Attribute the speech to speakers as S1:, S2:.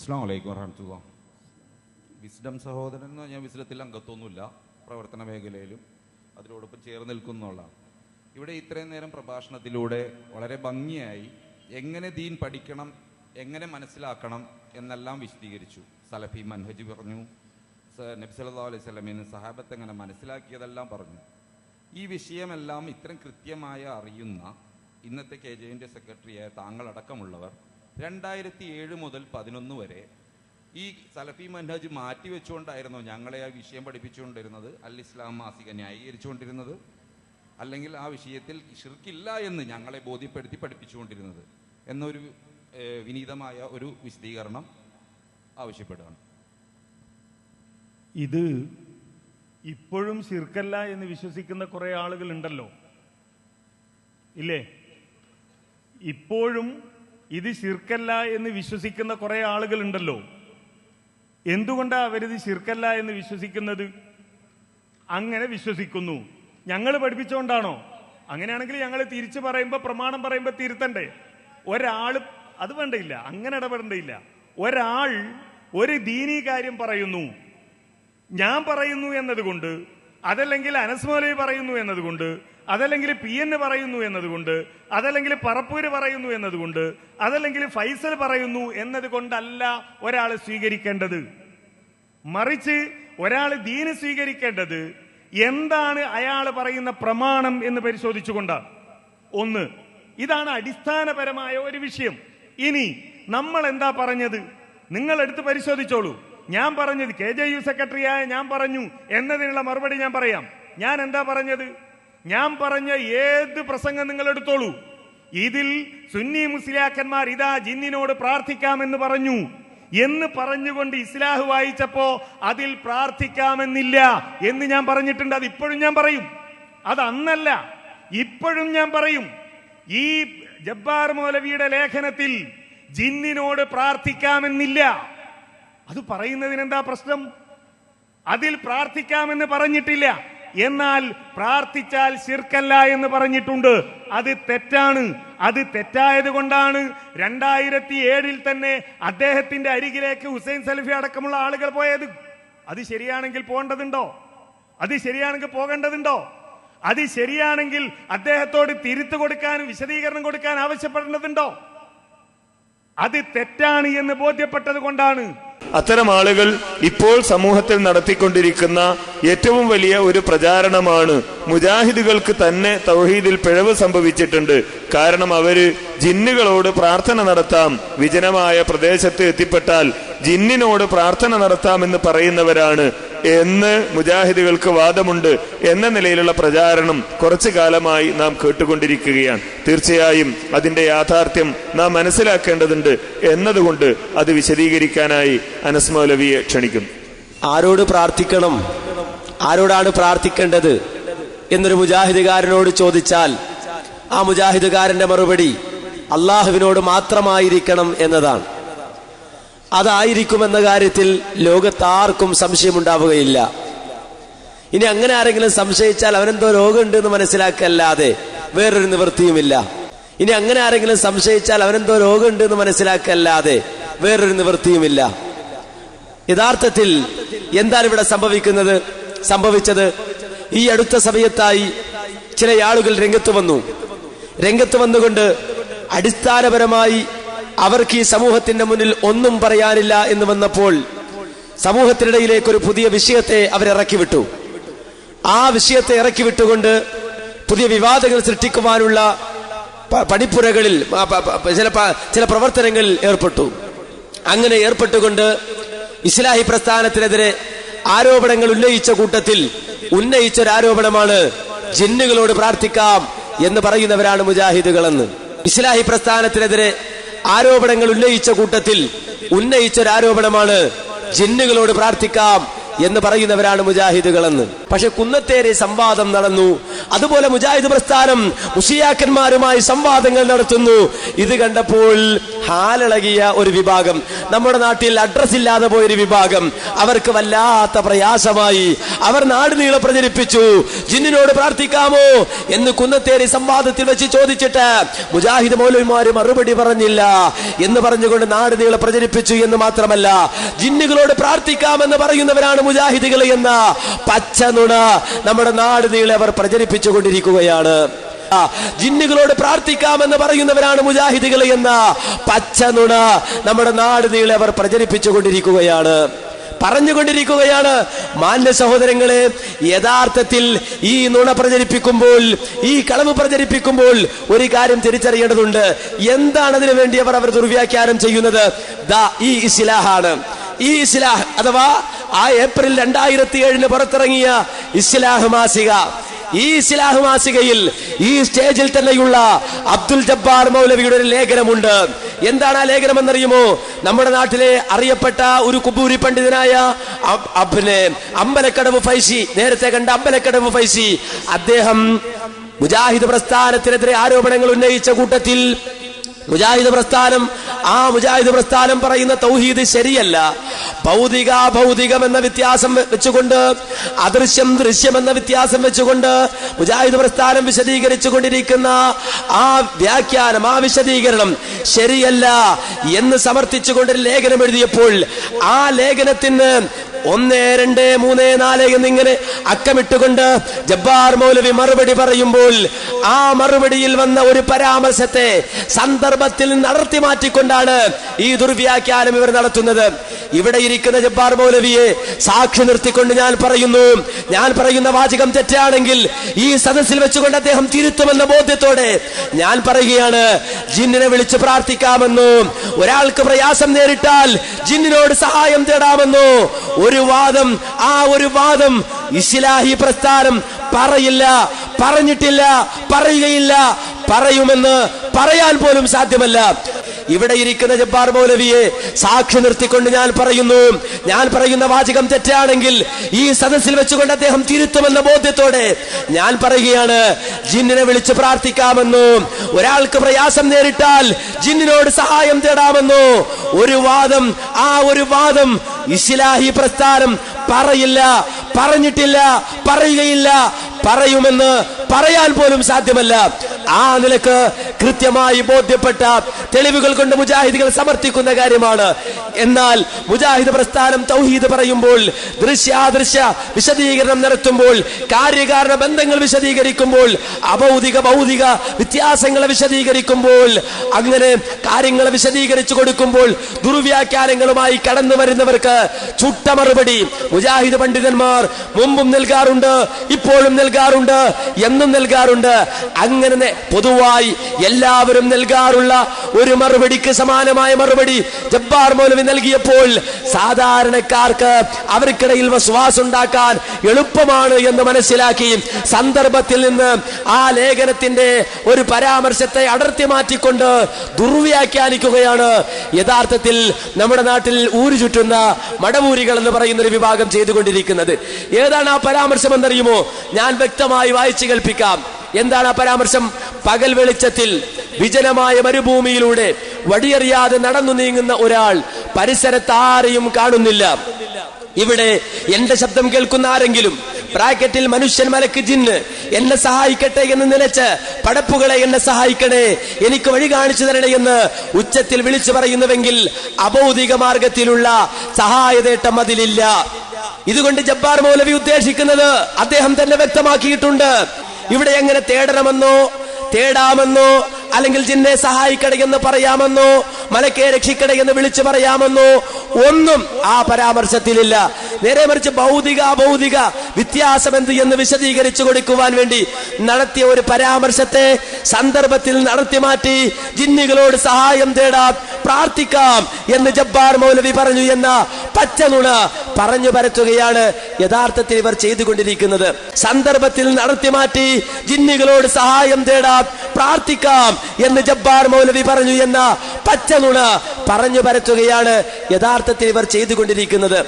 S1: അസ്സാം വലൈക്കും വറഹമത്തുള്ള. വിസ്ഡം സഹോദരൻ എന്ന് പറഞ്ഞാൽ വിസ്ഡത്തിൽ അംഗത്വമൊന്നുമില്ല പ്രവർത്തന മേഖലയിലും അതിനോടൊപ്പം ചേർന്ന് നിൽക്കുന്നുള്ളതാണ് ഇവിടെ ഇത്രയും നേരം പ്രഭാഷണത്തിലൂടെ വളരെ ഭംഗിയായി എങ്ങനെ ദീൻ പഠിക്കണം എങ്ങനെ മനസ്സിലാക്കണം എന്നെല്ലാം വിശദീകരിച്ചു. സലഫി മൻഹജ് പറഞ്ഞു നബ്സല്ലാ അലൈഹി സ്വലമിന് സഹാബത്ത് എങ്ങനെ മനസ്സിലാക്കിയതെല്ലാം പറഞ്ഞു. ഈ വിഷയമെല്ലാം ഇത്രയും കൃത്യമായി അറിയുന്ന ഇന്നത്തെ കെ ജെന്റെ സെക്രട്ടറിയായ താങ്കളടക്കമുള്ളവർ രണ്ടായിരത്തി ഏഴ് മുതൽ പതിനൊന്ന് വരെ ഈ സലഫി മൻഹജ് മാറ്റിവെച്ചുകൊണ്ടായിരുന്നോ ഞങ്ങളെ ആ വിഷയം പഠിപ്പിച്ചുകൊണ്ടിരുന്നത്? അൽ ഇസ്ലാം മാസിക ന്യായീകരിച്ചുകൊണ്ടിരുന്നത്? അല്ലെങ്കിൽ ആ വിഷയത്തിൽ ഷിർക്കില്ല എന്ന് ഞങ്ങളെ ബോധ്യപ്പെടുത്തി പഠിപ്പിച്ചുകൊണ്ടിരുന്നത്? എന്നൊരു വിനീതമായ ഒരു വിശദീകരണം ആവശ്യപ്പെടുകയാണ്.
S2: ഇത് ഇപ്പോഴും ശിർക്കല്ല എന്ന് വിശ്വസിക്കുന്ന കുറേ ആളുകളുണ്ടല്ലോ. ഇല്ലേ? ഇപ്പോഴും ഇത് ശിർക്കല്ല എന്ന് വിശ്വസിക്കുന്ന കുറെ ആളുകൾ ഉണ്ടല്ലോ എന്തുകൊണ്ടാണ് അവരിത് ശിർക്കല്ല എന്ന് വിശ്വസിക്കുന്നത്? അങ്ങനെ വിശ്വസിക്കുന്നു. ഞങ്ങൾ പഠിപ്പിച്ചുകൊണ്ടാണോ അങ്ങനെയാണെങ്കിൽ ഞങ്ങൾ തിരിച്ചു പറയുമ്പോൾ പ്രമാണം പറയുമ്പോൾ തിരുത്തണ്ടേ. ഒരാൾ അത് വേണ്ടയില്ല അങ്ങനെ ഇടപെടേണ്ടയില്ല. ഒരാൾ ഒരു ദീനീ കാര്യം പറയുന്നു. ഞാൻ പറയുന്നു എന്നതുകൊണ്ട് അതല്ലെങ്കിൽ അനസ് മൗലവി പറയുന്നു എന്നതുകൊണ്ട് അതല്ലെങ്കിൽ പി എൻ പറയുന്നു എന്നതുകൊണ്ട് അതല്ലെങ്കിൽ പറപ്പൂര് പറയുന്നു എന്നതുകൊണ്ട് അതല്ലെങ്കിൽ ഫൈസൽ പറയുന്നു എന്നതുകൊണ്ടല്ല ഒരാൾ സ്വീകരിക്കേണ്ടത്. മറിച്ച് ഒരാൾ ദീന് സ്വീകരിക്കേണ്ടത് എന്താണ് അയാൾ പറയുന്ന പ്രമാണം എന്ന് പരിശോധിച്ചുകൊണ്ടാണ് ഒന്ന് ഇതാണ് അടിസ്ഥാനപരമായ ഒരു വിഷയം. ഇനി നമ്മൾ എന്താ പറഞ്ഞത്? നിങ്ങൾ എടുത്ത് പരിശോധിച്ചോളൂ. ഞാൻ പറഞ്ഞത് കെ ജെ യു സെക്രട്ടറിയായ ഞാൻ പറഞ്ഞു എന്നതിനുള്ള മറുപടി ഞാൻ പറയാം. ഞാൻ എന്താ പറഞ്ഞത്? ഞാൻ പറഞ്ഞ ഏത് പ്രസംഗം നിങ്ങൾ എടുത്തോളൂ ഇതിൽ സുന്നി മുസ്ലിയാക്കന്മാർ ഇതാ ജിന്നിനോട് പ്രാർത്ഥിക്കാമെന്ന് പറഞ്ഞു. എന്ന് പറഞ്ഞുകൊണ്ട് ഇസ്ലാഹ് വായിച്ചപ്പോ അതിൽ പ്രാർത്ഥിക്കാമെന്നില്ല എന്ന് ഞാൻ പറഞ്ഞിട്ടുണ്ട്. അത് ഇപ്പോഴും ഞാൻ പറയും. അത് അന്നല്ല. ഇപ്പോഴും ഞാൻ പറയും. ഈ ജബ്ബാർ മൗലവിയുടെ ലേഖനത്തിൽ ജിന്നിനോട് പ്രാർത്ഥിക്കാമെന്നില്ല. അത് പറയുന്നതിനെന്താ പ്രശ്നം? അതിൽ പ്രാർത്ഥിക്കാമെന്ന് പറഞ്ഞിട്ടില്ല. എന്നാൽ പ്രാർത്ഥിച്ചാൽ ശിർക്കല്ല എന്ന് പറഞ്ഞിട്ടുണ്ട്. അത് തെറ്റാണ്. അത് തെറ്റായത് കൊണ്ടാണ് രണ്ടായിരത്തി ഏഴിൽ തന്നെ അദ്ദേഹത്തിന്റെ അരികിലേക്ക് ഹുസൈൻ സലഫി അടക്കമുള്ള ആളുകൾ പോയത്. അത് ശരിയാണെങ്കിൽ പോകേണ്ടതുണ്ടോ? അത് ശരിയാണെങ്കിൽ പോകേണ്ടതുണ്ടോ? അത് ശരിയാണെങ്കിൽ അദ്ദേഹത്തോട് തിരുത്തു കൊടുക്കാൻ വിശദീകരണം കൊടുക്കാൻ ആവശ്യപ്പെടേണ്ടതുണ്ടോ? അത് തെറ്റാണ് എന്ന് ബോധ്യപ്പെട്ടത് കൊണ്ടാണ്
S3: അത്തരം ആളുകൾ ഇപ്പോൾ സമൂഹത്തിൽ നടത്തിക്കൊണ്ടിരിക്കുന്ന ഏറ്റവും വലിയ ഒരു പ്രചാരണമാണ് മുജാഹിദുകൾക്ക് തന്നെ തൗഹീദിൽ പിഴവ് സംഭവിച്ചിട്ടുണ്ട്. കാരണം അവർ ജിന്നുകളോട് പ്രാർത്ഥന നടത്താം വിജനമായ പ്രദേശത്ത് എത്തിപ്പെട്ടാൽ ജിന്നിനോട് പ്രാർത്ഥന നടത്താമെന്ന് പറയുന്നവരാണ് എന്ന് മുജാഹിദുകൾക്ക് വാദമുണ്ട് എന്ന നിലയിലുള്ള പ്രചാരണം കുറച്ചു കാലമായി നാം കേട്ടുകൊണ്ടിരിക്കുകയാണ്. തീർച്ചയായും അതിന്റെ യാഥാർത്ഥ്യം നാം മനസ്സിലാക്കേണ്ടതുണ്ട് എന്നതുകൊണ്ട് അത് വിശദീകരിക്കാനായി അനസ് മൗലവിയെ ക്ഷണിക്കും
S4: ആരോട് പ്രാർത്ഥിക്കണം? ആരോടാണ് പ്രാർത്ഥിക്കേണ്ടത്? എന്നൊരു മുജാഹിദുകാരനോട് ചോദിച്ചാൽ ആ മുജാഹിദുകാരന്റെ മറുപടി അള്ളാഹുവിനോട് മാത്രമായിരിക്കണം എന്നതാണ്. അതായിരിക്കുമെന്ന കാര്യത്തിൽ ലോകത്താർക്കും സംശയമുണ്ടാവുകയില്ല. ഇനി അങ്ങനെ ആരെങ്കിലും സംശയിച്ചാൽ അവനെന്തോ രോഗമുണ്ട് എന്ന് മനസ്സിലാക്കല്ലാതെ വേറൊരു നിവൃത്തിയുമില്ല. ഇനി അങ്ങനെ ആരെങ്കിലും സംശയിച്ചാൽ അവനെന്തോ രോഗമുണ്ട് എന്ന് മനസ്സിലാക്കല്ലാതെ വേറൊരു നിവൃത്തിയുമില്ല. യഥാർത്ഥത്തിൽ എന്താണ് ഇവിടെ സംഭവിക്കുന്നത്? സംഭവിച്ചത് ഈ അടുത്ത സമയത്തായി ചില ആളുകൾ രംഗത്ത് വന്നു. രംഗത്ത് വന്നുകൊണ്ട് അടിസ്ഥാനപരമായി അവർക്ക് ഈ സമൂഹത്തിന്റെ മുന്നിൽ ഒന്നും പറയാനില്ല എന്ന് വന്നപ്പോൾ സമൂഹത്തിനിടയിലേക്ക് ഒരു പുതിയ വിഷയത്തെ അവരിറക്കി വിട്ടു ആ വിഷയത്തെ ഇറക്കി വിട്ടുകൊണ്ട് പുതിയ വിവാദങ്ങൾ സൃഷ്ടിക്കുവാനുള്ള പണിപ്പുരകളിൽ ചില ചില പ്രവർത്തനങ്ങളിൽ ഏർപ്പെട്ടു. അങ്ങനെ ഏർപ്പെട്ടുകൊണ്ട് ഇസ്ലാഹി പ്രസ്ഥാനത്തിനെതിരെ ആരോപണങ്ങൾ ഉന്നയിച്ച കൂട്ടത്തിൽ ഉന്നയിച്ച ഒരു ആരോപണമാണ് ജിന്നുകളോട് പ്രാർത്ഥിക്കാം എന്ന് പറയുന്നവരാണ് മുജാഹിദുകളെന്ന്. ഇസ്ലാഹി പ്രസ്ഥാനത്തിനെതിരെ ആരോപണങ്ങൾ ഉന്നയിച്ച കൂട്ടത്തിൽ ഉന്നയിച്ച ഒരു ആരോപണമാണ് ജിന്നുകളോട് പ്രാർത്ഥിക്കാം എന്ന് പറയുന്നവരാണ് മുജാഹിദുകളെന്ന്. പക്ഷെ കുന്നത്തേരെ സംവാദം നടന്നു. അതുപോലെ മുജാഹിദ് പ്രസ്ഥാനം മുഷിയാക്കന്മാരുമായി സംവാദങ്ങൾ നടത്തുന്നു. ഇത് കണ്ടപ്പോൾ ഹാലിളകിയ ഒരു വിഭാഗം. നമ്മുടെ നാട്ടിൽ അഡ്രസ് ഇല്ലാതെ പോയൊരു വിഭാഗം. അവർക്ക് വല്ലാത്ത പ്രയാസമായി. അവർ നാട് നീളെ പ്രചരിപ്പിച്ചു. ജിന്നിനോട് പ്രാർത്ഥിക്കാമോ എന്ന് കുന്നത്തേരി സംവാദത്തിൽ വെച്ച് ചോദിച്ചിട്ട് മുജാഹിദ് മൗലവിമാര് മറുപടി പറഞ്ഞില്ല എന്ന് പറഞ്ഞുകൊണ്ട് നാട് നീളെ പ്രചരിപ്പിച്ചു എന്ന് മാത്രമല്ല ജിന്നുകളോട് പ്രാർത്ഥിക്കാമെന്ന് പറയുന്നവരാണ് മുജാഹിദുകൾ എന്ന പച്ച നുണ നമ്മുടെ നാട് നീളെ അവർ പ്രചരിപ്പിച്ചു കൊണ്ടിരിക്കുകയാണ് ആ, ജിന്നുകളോട് പ്രാർത്ഥിക്കാമെന്ന് പറയുന്നവരാണ് മുജാഹിദുകൾ എന്ന പച്ച നുണ നമ്മുടെ നാട് നീളെ അവർ പ്രചരിപ്പിച്ചുകൊണ്ടിരിക്കുകയാണ് പറഞ്ഞുകൊണ്ടിരിക്കുകയാണ് മാന്യ സഹോദരങ്ങളെ യഥാർത്ഥത്തിൽ ഈ നുണ പ്രചരിപ്പിക്കുമ്പോൾ ഈ കളവ് പ്രചരിപ്പിക്കുമ്പോൾ ഒരു കാര്യം തിരിച്ചറിയേണ്ടതുണ്ട്. എന്താണ് അതിനു വേണ്ടി അവർ അവർ ദുർവ്യാഖ്യാനം ചെയ്യുന്നത്? ദാ ഈ ഇസ്ലാഹാണ്. ഈ ഇസ്ലാഹ് അഥവാ ആ ഏപ്രിൽ രണ്ടായിരത്തി ഏഴിന് പുറത്തിറങ്ങിയ ഇസ്ലാഹ് മാസിക. ഈ ഇസ്ലാഹ് മാസികയിൽ ഈ സ്റ്റേജിൽ തന്നെയുള്ള അബ്ദുൽ ജബ്ബാർ മൗലവിയുടെ ഒരു ലേഖനമുണ്ട്. എന്താണ് ആ ലേഖനം എന്നറിയുമോ നമ്മുടെ നാട്ടിലെ അറിയപ്പെട്ട ഒരു കുബൂരി പണ്ഡിതനായ അമ്പലക്കടവ് ഫൈസി നേരത്തെ കണ്ട അമ്പലക്കടവ് ഫൈസി അദ്ദേഹം മുജാഹിദ് പ്രസ്ഥാനത്തിനെതിരെ ആരോപണങ്ങൾ ഉന്നയിച്ച കൂട്ടത്തിൽ മുജാഹിദ് പ്രസ്ഥാനം ആ മുജാഹിദ് പ്രസ്ഥാനം പറയുന്ന തൗഹീദ് ശരിയല്ല. ഭൗതിക ഭൗതികം എന്ന വ്യത്യാസം വെച്ചുകൊണ്ട് അദൃശ്യം ദൃശ്യം എന്ന വ്യത്യാസം വെച്ചുകൊണ്ട് മുജാഹിദ് പ്രസ്ഥാനം വിശദീകരിച്ചു കൊണ്ടിരിക്കുന്ന ആ വ്യാഖ്യാനം ആ വിശദീകരണം ശരിയല്ല എന്ന് സമർത്ഥിച്ചുകൊണ്ട് ലേഖനം എഴുതിയപ്പോൾ ആ ലേഖനത്തിന് ഒന്ന് രണ്ട് മൂന്ന് നാല് എന്നിങ്ങനെ അക്കമിട്ടുകൊണ്ട് ജബ്ബാർ മൗലവി മറുപടി പറയുമ്പോൾ ആ മറുപടിയിൽ വന്ന ഒരു പരാമർശത്തെ സന്ദർഭത്തിൽ നടത്തി മാറ്റിക്കൊണ്ടാണ് ഈ ദുർവ്യാഖ്യാനം ഇവർ നടത്തുന്നത്. ഇവിടെ ഇരിക്കുന്ന ജബ്ബാർ മൗലവിയെ സാക്ഷി നിർത്തിക്കൊണ്ട് ഞാൻ പറയുന്നു. ഞാൻ പറയുന്ന വാചകം തെറ്റാണെങ്കിൽ ഈ സദസ്സിൽ വെച്ചുകൊണ്ട് അദ്ദേഹം തിരുത്തുമെന്ന ബോധ്യത്തോടെ ഞാൻ പറയുകയാണ് ജിന്നിനെ വിളിച്ച് പ്രാർത്ഥിക്കാമെന്നോ ഒരാൾക്ക് പ്രയാസം നേരിട്ടാൽ ജിന്നിനോട് സഹായം തേടാമെന്നോ. ഒരു വാദം ആ ഒരു വാദം ഇസ്ലാഹി പ്രസ്ഥാനം പറയില്ല പറഞ്ഞിട്ടില്ല പറയുകയില്ല പറയുമെന്ന് പറയാൻ പോലും സാധ്യമല്ല. ഇവിടെ ഇരിക്കുന്ന ജബ്ബാർ മൗലവിയെ സാക്ഷി നിർത്തിക്കൊണ്ട് ഞാൻ പറയുന്നു. ഞാൻ പറയുന്ന വാചകം തെറ്റാണെങ്കിൽ ഈ സദസ്സിൽ വെച്ചുകൊണ്ട് അദ്ദേഹം തിരുത്തുമെന്ന ബോധ്യത്തോടെ ഞാൻ പറയുകയാണ് ജിന്നിനെ വിളിച്ച് പ്രാർത്ഥിക്കാമെന്നോ ഒരാൾക്ക് പ്രയാസം നേരിട്ടാൽ ജിന്നിനോട് സഹായം തേടാമെന്നോ ഒരു വാദം ആ ഒരു വാദം ഇസ്ലാഹി പ്രസ്ഥാനം പറയില്ല പറഞ്ഞിട്ടില്ല പറയുകയില്ല പറയുമെന്ന് പറയാൻ പോലും സാധ്യമല്ല. ആ നിലയ്ക്ക് കൃത്യമായി ബോധ്യപ്പെട്ട തെളിവുകൾ കൊണ്ട് മുജാഹിദികൾ സമർത്ഥിക്കുന്ന കാര്യമാണ്. എന്നാൽ മുജാഹിദ് പ്രസ്ഥാനം തൗഹീദ് പറയുമ്പോൾ ദൃശ്യാദൃശ്യ വിശദീകരണം നടത്തുമ്പോൾ കാര്യകാരണ ബന്ധങ്ങൾ വിശദീകരിക്കുമ്പോൾ അഭൗതിക ഭൗതിക വ്യത്യാസങ്ങളെ വിശദീകരിക്കുമ്പോൾ അങ്ങനെ കാര്യങ്ങളെ വിശദീകരിച്ചു കൊടുക്കുമ്പോൾ ദുർവ്യാഖ്യാനങ്ങളുമായി കടന്നു വരുന്നവർക്ക് ചുട്ട മറുപടി മുജാഹിദ് പണ്ഡിതന്മാർ മുമ്പും നൽകാറുണ്ട് ഇപ്പോഴും നൽകാറുണ്ട് എന്നും നൽകാറുണ്ട്. അങ്ങനെ പൊതുവായി എല്ലാവരും നൽകാറുള്ള ഒരു മറുപടിക്ക് സമാനമായ മറുപടി ജബ്ബാർ മൗലവി നൽകിയപ്പോൾ സാധാരണക്കാർക്ക് അവർക്കിടയിൽ വിശ്വാസം ഉണ്ടാക്കാൻ എളുപ്പമാണ് എന്ന് മനസ്സിലാക്കി സന്ദർഭത്തിൽ നിന്ന് ആ ലേഖനത്തിന്റെ ഒരു പരാമർശത്തെ അടർത്തി മാറ്റിക്കൊണ്ട് ദുർവ്യാഖ്യാനിക്കുകയാണ്. യഥാർത്ഥത്തിൽ നമ്മുടെ നാട്ടിൽ ഊരു ചുറ്റുന്ന മടവൂരികൾ എന്ന് പറയുന്ന ഒരു വിഭാഗം ചെയ്തുകൊണ്ടിരിക്കുന്നത്. ഏതാണ് ആ പരാമർശം എന്നറിയുമോ ഞാൻ വ്യക്തമായി വായിച്ചു കേൾപ്പിക്കാം. എന്താണ് ആ പരാമർശം? പകൽ വെളിച്ചത്തിൽ വിജനമായ മരുഭൂമിയിലൂടെ വടിയറിയാതെ നടന്നു നീങ്ങുന്ന ഒരാൾ പരിസരത്ത് ആരെയും കാണുന്നില്ല. ഇവിടെ എന്റെ ശബ്ദം കേൾക്കുന്ന ആരെങ്കിലും ബ്രാക്കറ്റിൽ മനുഷ്യൻ മലക്ക് ജിന്ന് എന്നെ സഹായിക്കട്ടെ എന്ന് നിലച്ച് പടപ്പുകളെ എന്നെ സഹായിക്കണേ എനിക്ക് വഴി കാണിച്ചു തരണേ എന്ന് ഉച്ചത്തിൽ വിളിച്ചു പറയുന്നുവെങ്കിൽ അബൗദിക മാർഗത്തിലുള്ള സഹായതേട്ടം അതിലില്ല. ഇതുകൊണ്ട് ജബ്ബാർ മൗലവി ഉദ്ദേശിക്കുന്നത് അദ്ദേഹം തന്നെ വ്യക്തമാക്കിയിട്ടുണ്ട്. ഇവിടെ എങ്ങനെ തേടണമെന്നോ തേടാമെന്നോ അല്ലെങ്കിൽ ജിന്നെ സഹായിക്കണമെന്ന് പറയാമെന്നോ മലക്കെ രക്ഷിക്കണമെന്ന് വിളിച്ചു പറയാമെന്നോ ഒന്നും ആ പരാമർശത്തിലില്ല. നേരെ മറിച്ച് ഭൗതിക അഭൗതിക വ്യത്യാസം എന്ത് എന്ന് വിശദീകരിച്ചു കൊടുക്കുവാൻ വേണ്ടി നടത്തിയ ഒരു പരാമർശത്തെ സന്ദർഭത്തിൽ നടത്തി മാറ്റി ജിന്നുകളോട് സഹായം തേടാം പ്രാർത്ഥിക്കാം എന്ന് ജബ്ബാർ മൗലവി പറഞ്ഞു എന്ന പച്ചനുണ പറഞ്ഞു പരത്തുകയാണ് യഥാർത്ഥത്തിൽ ഇവർ ചെയ്തുകൊണ്ടിരിക്കുന്നത്. സന്ദർഭത്തിൽ നടത്തി മാറ്റി ജിന്നുകളോട് സഹായം തേടാം പ്രാർത്ഥിക്കാം എന്ന് ജബ്ബാർ മൗലവി പറഞ്ഞു എന്ന പച്ചനുണ പറഞ്ഞു പരത്തുകയാണ് യഥാർത്ഥത്തിൽ ഇവർ ചെയ്തുകൊണ്ടിരിക്കുന്നത്.